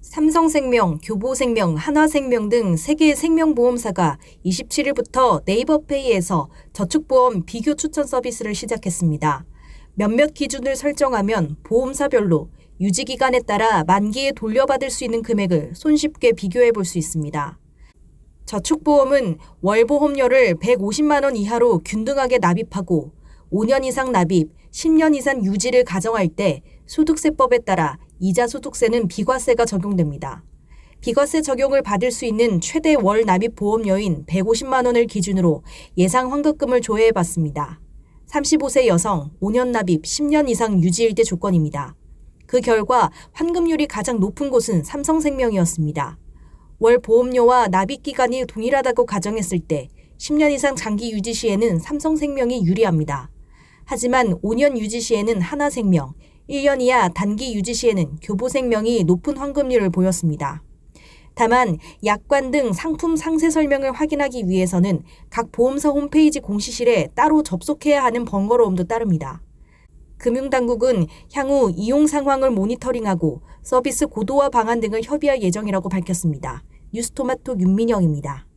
삼성생명, 교보생명, 한화생명 등 3개의 생명보험사가 27일부터 네이버페이에서 저축보험 비교 추천 서비스를 시작했습니다. 몇몇 기준을 설정하면 보험사별로 유지기간에 따라 만기에 돌려받을 수 있는 금액을 손쉽게 비교해 볼 수 있습니다. 저축보험은 월보험료를 150만 원 이하로 균등하게 납입하고 5년 이상 납입, 10년 이상 유지를 가정할 때 소득세법에 따라 이자 소득세는 비과세가 적용됩니다. 비과세 적용을 받을 수 있는 최대 월 납입 보험료인 150만 원을 기준으로 예상 환급금을 조회해 봤습니다. 35세 여성, 5년 납입, 10년 이상 유지일 때 조건입니다. 그 결과 환급률이 가장 높은 곳은 삼성생명이었습니다. 월 보험료와 납입 기간이 동일하다고 가정했을 때 10년 이상 장기 유지 시에는 삼성생명이 유리합니다. 하지만 5년 유지 시에는 하나생명, 1년 이하 단기 유지 시에는 교보생명이 높은 환급률을 보였습니다. 다만 약관 등 상품 상세 설명을 확인하기 위해서는 각 보험사 홈페이지 공시실에 따로 접속해야 하는 번거로움도 따릅니다. 금융당국은 향후 이용 상황을 모니터링하고 서비스 고도화 방안 등을 협의할 예정이라고 밝혔습니다. 뉴스토마토 윤민영입니다.